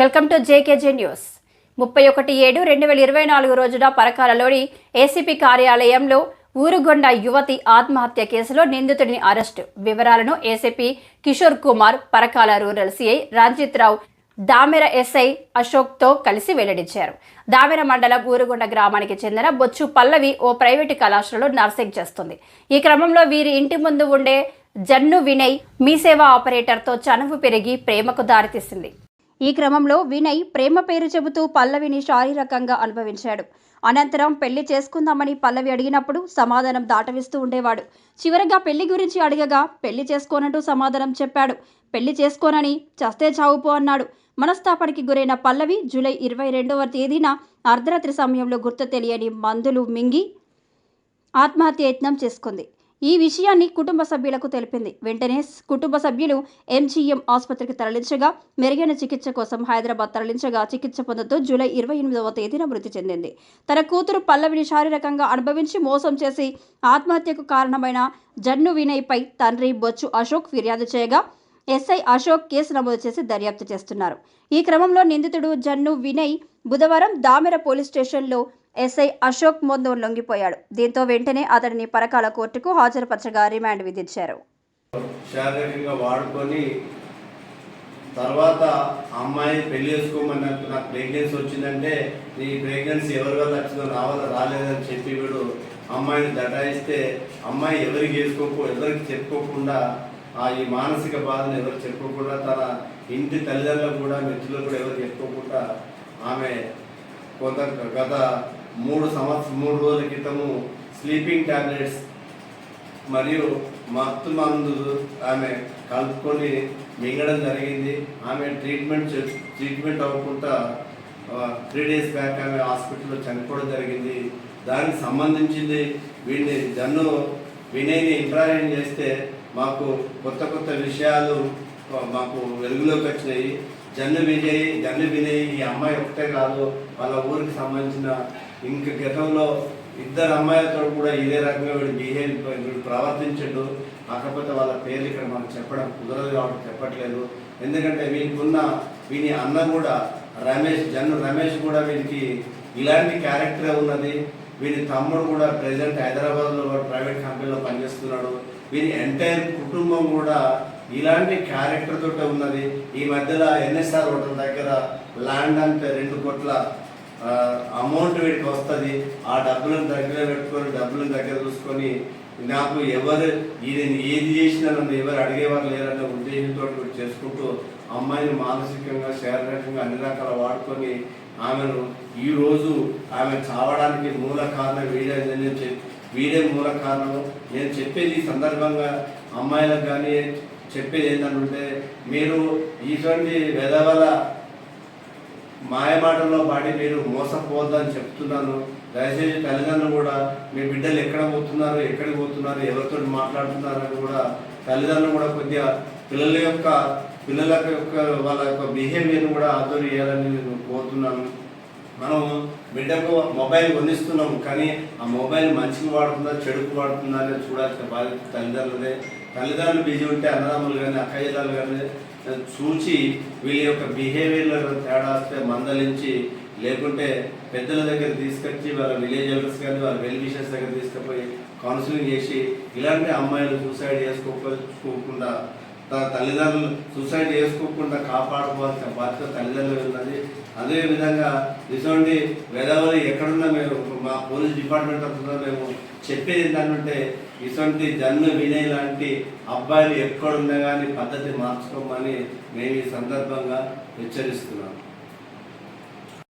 Welcome to JKJ news. ముప్పై ఒకటి ఏడు రెండు వేల ఇరవై నాలుగు రోజున పరకాలలోని ఏసీపీ కార్యాలయంలో ఊరుగొండ యువతి ఆత్మహత్య కేసులో నిందితుడిని అరెస్టు. వివరాలను ACP Kishore Kumar Parakala rural CI Ranjith Rao Damera SI అశోక్తో కలిసి వెల్లడించారు. దామెర మండలం ఊరుగొండ గ్రామానికి చెందిన బొచ్చు పల్లవి ఓ ప్రైవేటు కళాశాలలో నర్సింగ్ చేస్తుంది. ఈ క్రమంలో వీరి ఇంటి ముందు ఉండే జన్ను వినయ్ మీ సేవా ఆపరేటర్తో చనువు పెరిగి ప్రేమకు దారితీసింది. ఈ క్రమంలో వినయ్ ప్రేమ పేరు చెబుతూ పల్లవిని శారీరకంగా అనుభవించాడు. అనంతరం పెళ్ళి చేసుకుందామని పల్లవి అడిగినప్పుడు సమాధానం దాటవిస్తూ ఉండేవాడు. చివరగా పెళ్ళి గురించి అడగగా పెళ్ళి చేసుకోనంటూ సమాధానం చెప్పాడు. పెళ్ళి చేసుకోనని చస్తే చావుపో అన్నాడు. మనస్తాపానికి గురైన పల్లవి జూలై ఇరవై రెండవ తేదీన అర్ధరాత్రి సమయంలో గుర్తు తెలియని మందులు మింగి ఆత్మహత్య యత్నం చేసుకుంది. ఈ విషయాన్ని కుటుంబ సభ్యులకు తెలిపింది. వెంటనే కుటుంబ సభ్యులు ఎంజీఎం ఆసుపత్రికి తరలించగా మెరుగైన చికిత్స కోసం హైదరాబాద్ తరలించగా చికిత్స పొందుతూ జూలై ఇరవై ఎనిమిదవ తేదీన మృతి చెందింది. తన కూతురు పల్లవిని శారీరకంగా అనుభవించి మోసం చేసి ఆత్మహత్యకు కారణమైన జన్ను వినయ్పై తండ్రి బొచ్చు అశోక్ ఫిర్యాదు చేయగా ఎస్ఐ అశోక్ కేసు నమోదు చేసి దర్యాప్తు చేస్తున్నారు. ఈ క్రమంలో నిందితుడు జన్ను వినయ్ బుధవారం దామెర పోలీస్ స్టేషన్లో ఎస్ఐ అశోక్ ముందు లొంగిపోయాడు. దీంతో వెంటనే అతడిని పరకాల కోర్టుకు హాజరుపరచగా రిమాండ్ విధించారు. శారీరకంగా వాడుకొని తర్వాత అమ్మాయి పెళ్ళి చేసుకోమని నాకు నాకు ప్రెగ్నెన్సీ వచ్చిందంటే నీ ప్రెగ్నెన్సీ ఎవరి వల్ల వచ్చిందో నా రాలేదని చెప్పి వీడు అమ్మాయిని దటాయిస్తే అమ్మాయి ఎవరికి వేసుకోకు ఎవరికి చెప్పుకోకుండా ఆ ఈ మానసిక బాధను ఎవరు చెప్పుకోకుండా తన ఇంటి తల్లిదండ్రులకు కూడా మిత్రులకు కూడా ఎవరు చెప్పుకోకుండా ఆమె కొంత గత మూడు సంవత్సరం మూడు రోజుల క్రితము స్లీపింగ్ టాబ్లెట్స్ మరియు మత్తు మందు ఆమె కలుపుకొని మింగడం జరిగింది. ఆమె ట్రీట్మెంట్ ట్రీట్మెంట్ అవ్వకుండా త్రీ డేస్ బ్యాక్ ఆమె హాస్పిటల్లో చనిపోవడం జరిగింది. దానికి సంబంధించింది వీడిని జన్ను వినయ్ని ఇంటరాక్షన్ చేస్తే మాకు కొత్త కొత్త విషయాలు మాకు వెలుగులోకి వచ్చినాయి. జన్ను విజయ్ జన్ను వినయ్ ఈ అమ్మాయి ఒకటే కాదు వాళ్ళ ఊరికి సంబంధించిన ఇంక గతంలో ఇద్దరు అమ్మాయిలతో కూడా ఇదే రకంగా వీడు బిహేవ్ వీడు ప్రవర్తించడు. కాకపోతే వాళ్ళ పేర్లు ఇక్కడ మనం చెప్పడం కుదరదు కాబట్టి చెప్పట్లేదు. ఎందుకంటే వీనికున్న వీని అన్న కూడా రమేష్ జన్ను రమేష్ కూడా వీనికి ఇలాంటి క్యారెక్టరే ఉన్నది. వీని తమ్ముడు కూడా ప్రెసెంట్ హైదరాబాద్లో ప్రైవేట్ కంపెనీలో పనిచేస్తున్నాడు. వీరి ఎంటైర్ కుటుంబం కూడా ఇలాంటి క్యారెక్టర్ తోటే ఉన్నది. ఈ మధ్యలో ఎన్ఎస్ఆర్ హోటల్ దగ్గర ల్యాండ్ అంటే రెండు కోట్ల అమౌంట్ వీడికి వస్తుంది. ఆ డబ్బులను దగ్గర పెట్టుకొని డబ్బులను దగ్గర చూసుకొని నాకు ఎవరు ఇది ఏది చేసినా నన్ను ఎవరు అడిగేవారు లేరన్న ఉద్దేశంతో చేసుకుంటూ అమ్మాయిని మానసికంగా శారీరకంగా అన్ని రకాల వాడుకొని ఆమెను ఈ రోజు ఆమె చావడానికి మూల కారణం వీడే నేను చెప్- వీడే మూల కారణం. నేను చెప్పేది ఈ సందర్భంగా అమ్మాయిలకు కానీ చెప్పేది ఏంటంటే మీరు ఇటువంటి వెధవల మాయమాటల్లో పాడి మీరు మోసపోవద్దని చెప్తున్నాను. దయచేసి తల్లిదండ్రులు కూడా మీ బిడ్డలు ఎక్కడ పోతున్నారు ఎక్కడికి పోతున్నారు ఎవరితో మాట్లాడుతున్నారు అని కూడా తల్లిదండ్రులు కూడా కొద్దిగా పిల్లల యొక్క పిల్లల యొక్క వాళ్ళ యొక్క బిహేవియర్ కూడా ఆధ్వర్యం చేయాలని నేను కోరుతున్నాను. మనం బిడ్డకు మొబైల్ కొనిస్తున్నాం కానీ ఆ మొబైల్ మంచికి వాడుతుందా చెడుకు వాడుతుందా అనేది చూడాల్సిన బాధ్యత తల్లిదండ్రులదే. తల్లిదండ్రులు బిజీ ఉంటే అన్నదమ్ములు కానీ అక్కయ్యలు కానీ చూచి వీళ్ళ యొక్క బిహేవియర్లో తేడా వస్తే మందలించి లేకుంటే పెద్దల దగ్గర తీసుకొచ్చి వాళ్ళ విలేజ్ ఎల్డర్స్ కానీ వాళ్ళ వెల్విషర్స్ దగ్గర తీసుకుపోయి కౌన్సిలింగ్ చేసి ఇలాంటి అమ్మాయిలు సూసైడ్ చేసుకోకుండా తన తల్లిదండ్రులు సూసైడ్ చేసుకోకుండా కాపాడుకోవాల్సిన బాధ్యత తల్లిదండ్రులు ఉన్నది. అదేవిధంగా ఇటువంటి వేదవరి ఎక్కడున్నా మేము మా పోలీస్ డిపార్ట్మెంట్ అంతా మేము చెప్పేది ఏంటంటే ఇటువంటి జన్మ వినయ్ లాంటి అబ్బాయిలు ఎక్కడున్నా కానీ పద్ధతి మార్చుకోమని మేము ఈ సందర్భంగా హెచ్చరిస్తున్నాం